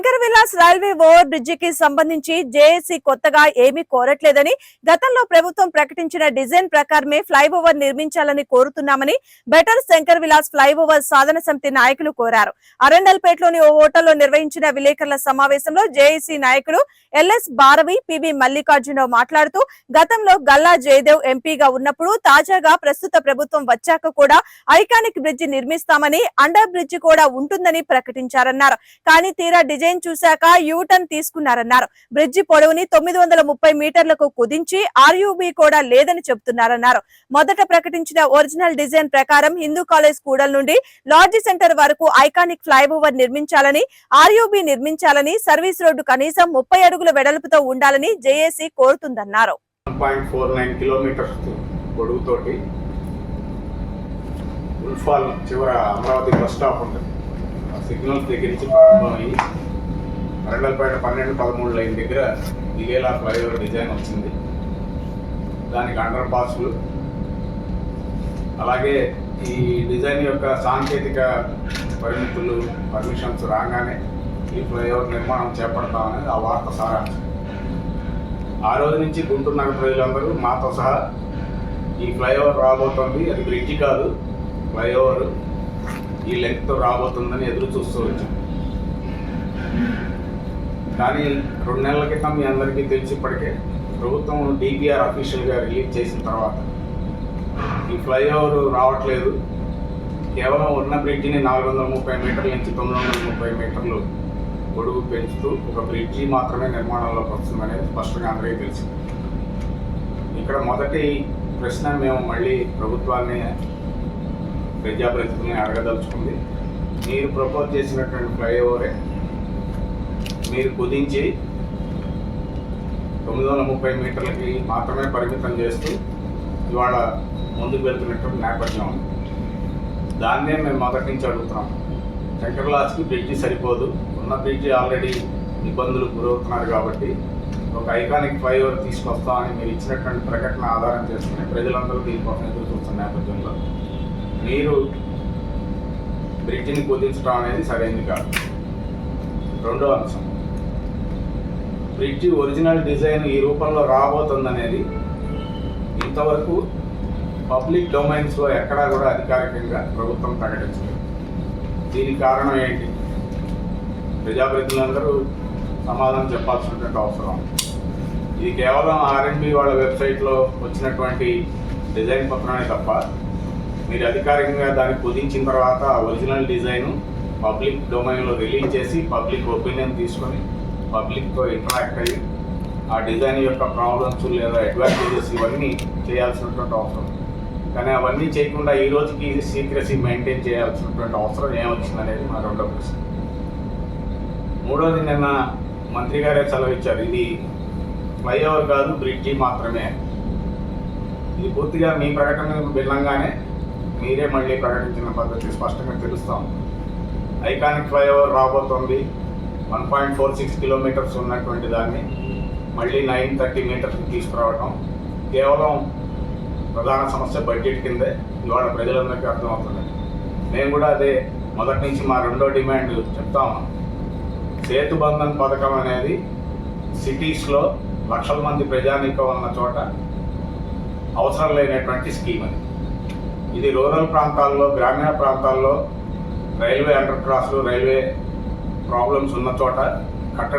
Shankar Vilas railway over bridge కి సంబంధించి JAC కొత్తగా ఏమీ కోరట్లేదని గతంలో ప్రభుత్వం ప్రకటించిన డిజైన్ ప్రకారమే ఫ్లైఓవర్ నిర్మించాలని కోరుతున్నామని బెటర్ శంకర్ విలాస్ ఫ్లైఓవర్ సాధన సమితి నాయకులు కోరారు. అరండల్పేటలోని ఓ హోటల్లో నిర్వహించిన విలేకరుల సమావేశంలో జేఏసీ నాయకులు ఎల్ఎస్ భారవి పివి మల్లికార్జునరావు మాట్లాడుతూ గతంలో గల్లా జయదేవ్ ఎంపీగా ఉన్నప్పుడు తాజాగా ప్రస్తుత ప్రభుత్వం వచ్చాక కూడా ఐకానిక్ బ్రిడ్జి నిర్మిస్తామని అండర్ బ్రిడ్జి కూడా ఉంటుందని ప్రకటించారన్నారు. కానీ తీరా డిజైన్ చూశాక యూటర్న్ తీసుకున్నారన్నారు. బ్రిడ్జి పొడవుని తొమ్మిది వందల ముప్పై మీటర్లకు కుదించి ఆర్యూబీ కూడా లేదని చెబుతున్నారన్నారు మొదట ప్రకటించిన ఒరిజినల్ డిజైన్ ప్రకారం హిందూ కాలేజ్ కూడల నుండి లాడ్జి సెంటర్ వరకు ఐకానిక్ ఫ్లైఓవర్ నిర్మించాలని ఆర్యూబీ నిర్మించాలని సర్వీస్ రోడ్డు కనీసం ముప్పై అడుగుల వెడల్పుతో ఉండాలని జేఏసీ కోరుతుందన్నారు. పొడుగుతోటి ఉల్ఫాల్ చివర అమరావతి బస్ స్టాప్ ఉంటుంది. ఆ సిగ్నల్స్ దగ్గర నుంచి ప్రారంభమయ్యి అరండల్పేట పన్నెండు పదమూడు లైన్ దగ్గర దిగేలా ఫ్లైఓవర్ డిజైన్ వచ్చింది. దానికి అండర్ పాస్లు. అలాగే ఈ డిజైన్ యొక్క సాంకేతిక పరిమితులు పర్మిషన్స్ రాగానే ఈ ఫ్లైఓవర్ నిర్మాణం చేపడతామనేది ఆ వార్త సారాంశం. ఆ రోజు నుంచి గుంటూరు నగర ప్రజలందరూ మాతో సహా ఈ ఫ్లైఓవర్ రాబోతోంది. అది బ్రిడ్జి కాదు ఫ్లైఓవర్ ఈ లెంగ్త్ రాబోతుందని ఎదురు చూస్తూ వచ్చాం. కానీ రెండు నెలల క్రితం మీ అందరికీ తెలిసి ఇప్పటికే ప్రభుత్వం డిపిఆర్ అఫీషియల్గా రిలీజ్ చేసిన తర్వాత ఈ ఫ్లైఓవర్ రావట్లేదు. కేవలం ఉన్న బ్రిడ్జిని నాలుగు వందల ముప్పై మీటర్ల నుంచి తొమ్మిది వందల ముప్పై మీటర్లు పొడుగు పెంచుతూ ఒక బ్రిడ్జి మాత్రమే నిర్మాణంలోకి వస్తుందనేది స్పష్టంగా అందరికీ తెలిసింది. ఇక్కడ మొదటి ప్రశ్న మేము మళ్ళీ ప్రభుత్వాన్ని ప్రజాప్రతినిధుల్ని అడగదలుచుకుంది. మీరు ప్రపోజ్ చేసినటువంటి ఫ్లైఓవరే మీరు కుదించి తొమ్మిది వందల ముప్పై మీటర్లకి మాత్రమే పరిమితం చేస్తూ ఇవాళ ముందుకు వెళ్తున్నటువంటి నేపథ్యం ఉంది. దాన్నే మేము మొదటి నుంచి అడుగుతున్నాం. శంకర్లాస్కి బ్రిడ్జి సరిపోదు. ఉన్న బ్రిడ్జి ఆల్రెడీ ఇబ్బందులు గురవుతున్నారు కాబట్టి ఒక ఐకానిక్ ఫ్లైఓవర్ తీసుకొస్తామని మీరు ఇచ్చినటువంటి ప్రకటన ఆధారం చేసుకుని ప్రజలందరూ దీనికోసం ఎదురు చూస్తున్న నేపథ్యంలో మీరు బ్రిడ్జిని కుదించడం అనేది సరైనది కాదు. రెండో అంశం. బ్రిడ్జి ఒరిజినల్ డిజైన్ ఈ రూపంలో రాబోతుందనేది ఇంతవరకు పబ్లిక్ డొమైన్స్లో ఎక్కడా కూడా అధికారికంగా ప్రభుత్వం ప్రకటించలేదు. దీనికి కారణం ఏంటి? ప్రజాప్రతినిధులందరూ సమాధానం చెప్పాల్సినటువంటి అవసరం ఇది కేవలం ఆర్ఎండ్బి వాళ్ళ వెబ్సైట్లో వచ్చినటువంటి డిజైన్ పత్రమే తప్ప మీరు అధికారికంగా దాన్ని కుదించిన తర్వాత ఆ ఒరిజినల్ డిజైన్ పబ్లిక్ డొమైన్లో రిలీజ్ చేసి పబ్లిక్ ఒపీనియన్ తీసుకొని పబ్లిక్తో ఇంటరాక్ట్ అయ్యి ఆ డిజైన్ యొక్క ప్రాబ్లమ్స్ లేదా అడ్వాంటేజెస్ ఇవన్నీ చేయాల్సినటువంటి అవసరం. కానీ అవన్నీ చేయకుండా ఈ రోజుకి సీక్రసీ మెయింటైన్ చేయాల్సినటువంటి అవసరం ఏమొచ్చిందనేది మా రెండో ప్రశ్న. మూడోది నిన్న మంత్రి గారే సెలవు ఇచ్చారు. ఇది ఫ్లైఓవర్ కాదు బ్రిడ్జి మాత్రమే. ఇది పూర్తిగా మీ ప్రకటనకు భిన్నంగానే మీరే మళ్ళీ ప్రకటించిన పద్ధతి స్పష్టంగా తెలుస్తాం. ఐకానిక్ ఫ్లైఓవర్ రాబోతోంది. One point four six kilometres ఉన్నటువంటి దాన్ని మళ్ళీ నైన్ థర్టీ మీటర్స్కి తీసుకురావటం కేవలం ప్రధాన సమస్య బడ్జెట్ కిందే ఇవాళ ప్రజలందరికీ అర్థమవుతుంది. నేను కూడా అదే మొదటి నుంచి మా రెండో డిమాండ్ చెప్తాము సేతు బంధన్ పథకం అనేది సిటీస్లో లక్షల మంది ప్రజానీకం ఉన్న చోట అవసరం లేనటువంటి స్కీమ్ అది. ఇది రూరల్ ప్రాంతాల్లో గ్రామీణ ప్రాంతాల్లో రైల్వే అండర్ క్రాస్లు రైల్వే ప్రాబ్లమ్స్ ఉన్న చోట కట్టడం